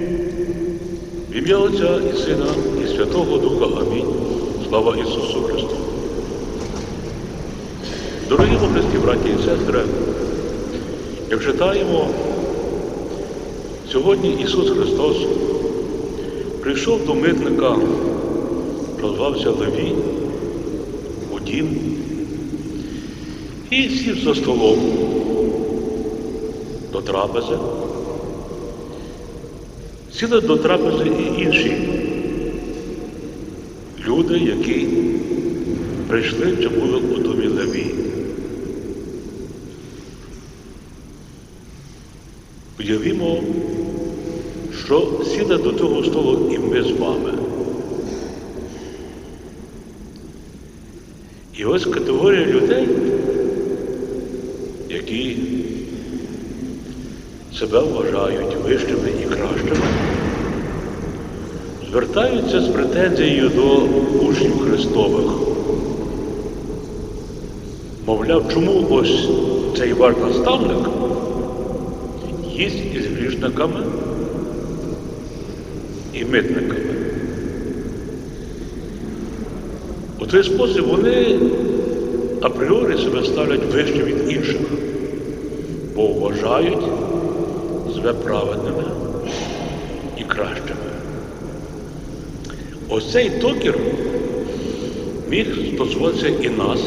В ім'я Отця і Сина, і Святого Духа Амінь. Слава Ісусу Христу. Дорогі христі, браті і сестри, як читаємо, сьогодні Ісус Христос прийшов до митника, що звався Левій, у дім і сів за столом до трапези. Сіли до і інші люди, які прийшли чи були у домі Леві. Уявімо, що сіли до того столу і ми з вами. І ось категорія людей, які себе вважають вищими і кращими, звертаються з претензією до учнів Христових. Мовляв, чому ось цей ваш наставник їсть із грішниками і митниками. У цей спосіб вони апріорі себе ставлять вище від інших, бо вважають себе праведними і кращими. Ось цей токір міг стосуватися і нас,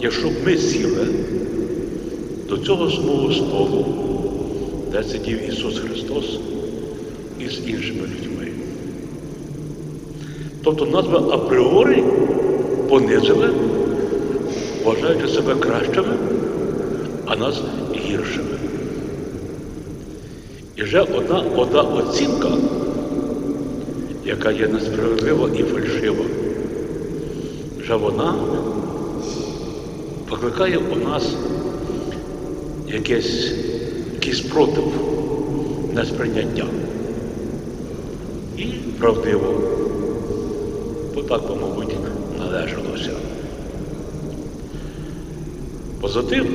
якщо б ми сіли до цього самого столу, де сидів Ісус Христос із іншими людьми. Тобто нас би апріорі понизили, вважаючи себе кращими, а нас гіршими. І вже одна, одна оцінка, яка є несправедлива і фальшива, вже вона викликає у нас якийсь, якийсь против, несприйняття. І правдиво, бо так мабуть, належалося. Поза тим,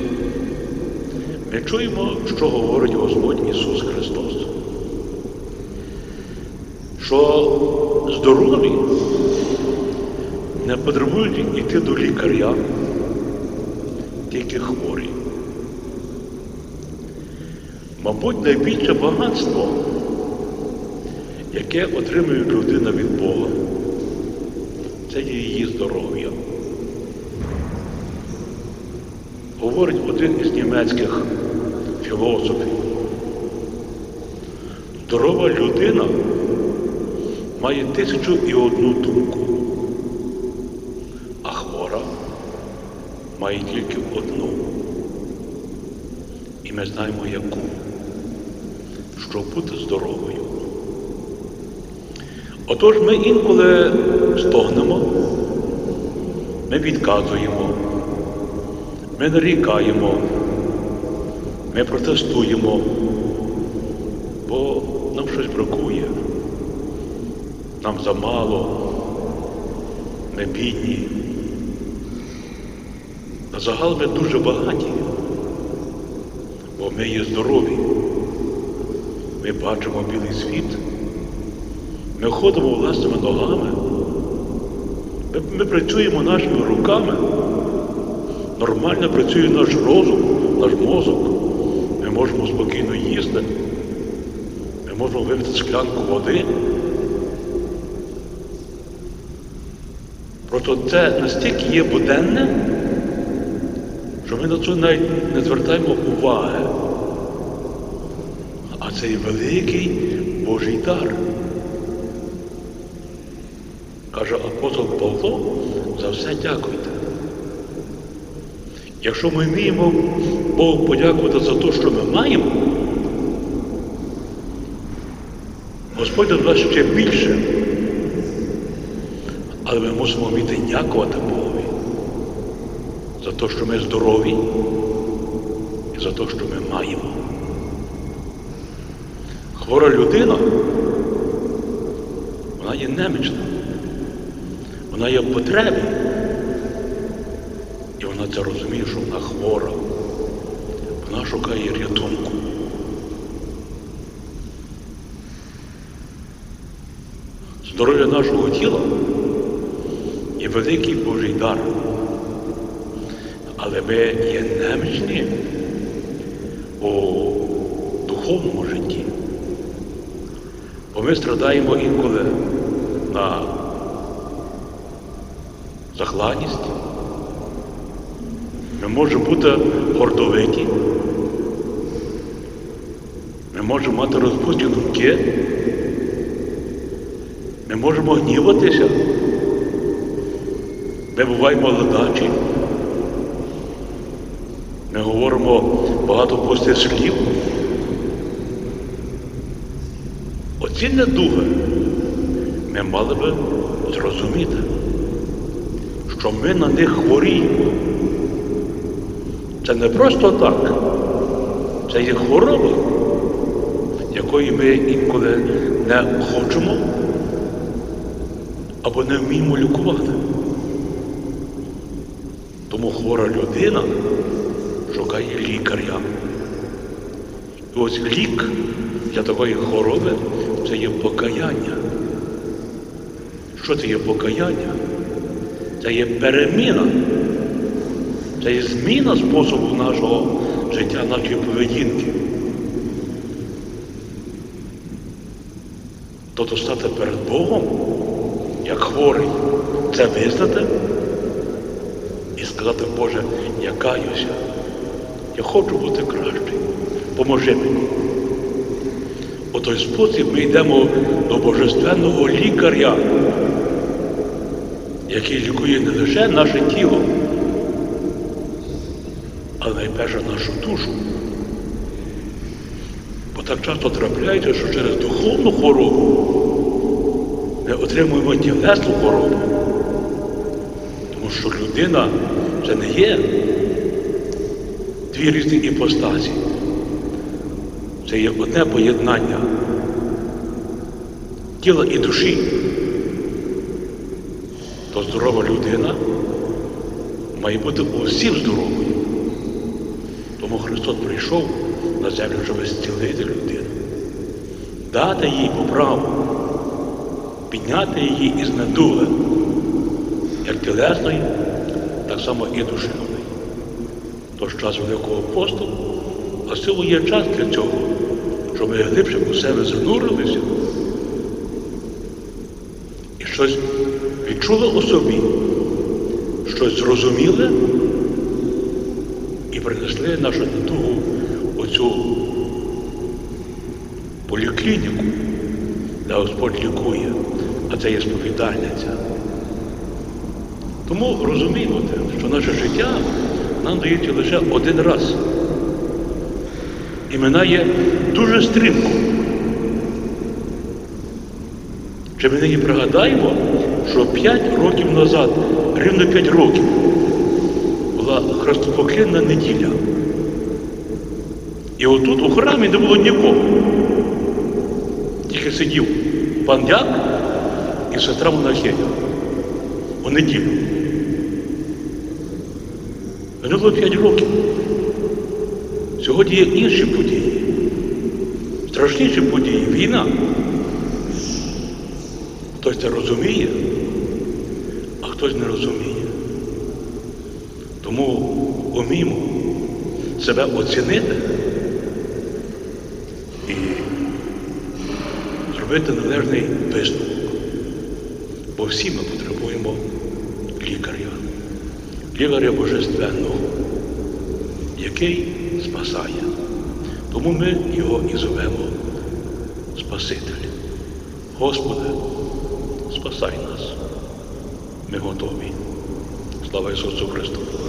ми чуємо, що говорить Господь Ісус Христос. Що здорові не потребують йти до лікаря, тільки хворі. Мабуть, найбільше багатство, яке отримує людина від Бога, це її здоров'я. Говорить один із німецьких філософів. Здорова людина має тисячу і одну думку, а хвора має тільки одну. І ми знаємо яку, щоб бути здоровою. Отож ми інколи стогнемо, ми відказуємо, ми нарікаємо, ми протестуємо, бо нам щось бракує, нам замало, ми бідні. На загал ми дуже багаті, бо ми є здорові. Ми бачимо білий світ, ми ходимо власними ногами, ми, ми працюємо нашими руками, нормально працює наш розум, наш мозок. Ми можемо спокійно їсти, ми можемо випити склянку води. Просто це настільки є буденне, що ми на це навіть не звертаємо уваги. А це і великий Божий дар. Каже апостол Павло, за все дякуйте. Якщо ми вміємо Богу подякувати за те, що ми маємо, Господь дасть ще більше. Але ми мусимо вміти дякувати Богові за те, що ми здорові і за те, що ми маємо. Хвора людина, вона є немічна, вона є в потребі. Вона це розуміє, що вона хвора. Вона шукає рятунку. Здоров'я нашого тіла є великий Божий дар. Але ми є немічні у духовному житті. Бо ми страдаємо інколи на захладність. Ми можемо бути гордовиті. Ми можемо мати розпусті думки. Ми можемо гніватися. Ми буваємо ледачі. Ми говоримо багато пустих слів. Оці недуги ми мали би зрозуміти, що ми на них хворіємо. Це не просто так, це є хвороба, якої ми інколи не хочемо або не вміємо лікувати. Тому хвора людина шукає лікаря. І ось лік для такої хвороби це є покаяння. Що це є покаяння? Це є переміна. Це є зміна способу нашого життя, нашої поведінки. Тобто стати перед Богом, як хворий, це визнати і сказати, Боже, я каюся, я хочу бути кращий, поможи мені. У той спосіб ми йдемо до божественного лікаря, який лікує не лише наше тіло, але найперше нашу душу. Бо так часто трапляється, що через духовну хворобу ми отримуємо тілесну хворобу. Тому що людина це не є дві різні іпостасі. Це є одне поєднання тіла і душі. То здорова людина має бути усім здоровою. Тому Христос прийшов на землю, щоб зцілити людину, дати їй поправу, підняти її із недуги, як тілесної, так само і душевної. Тож час Великого посту, а силу є час для цього, щоб ми глибше у себе занурилися і щось відчули у собі, щось зрозуміли і принесли нашу недугу оцю поліклініку, де Господь лікує, а це є сповідальниця. Тому розуміємо, те, що наше життя нам дається лише один раз. І минає дуже стрімко. Чи ми нині пригадаємо, що 5 років назад, рівно 5 років, хрестопоклінна неділя. І отут у храмі не було нікого. Тільки сидів пан Дяк і сестра Монахиня у неділю. Минуло 5 років. Сьогодні є інші події, страшніші події, війна. Хтось це розуміє, а хтось не розуміє. Тому уміємо себе оцінити і зробити належний висновок. Бо всі ми потребуємо лікаря, лікаря божественного, який спасає. Тому ми його і зовемо Спаситель. Господи, спасай нас. Ми готові. Слава Ісусу Христу!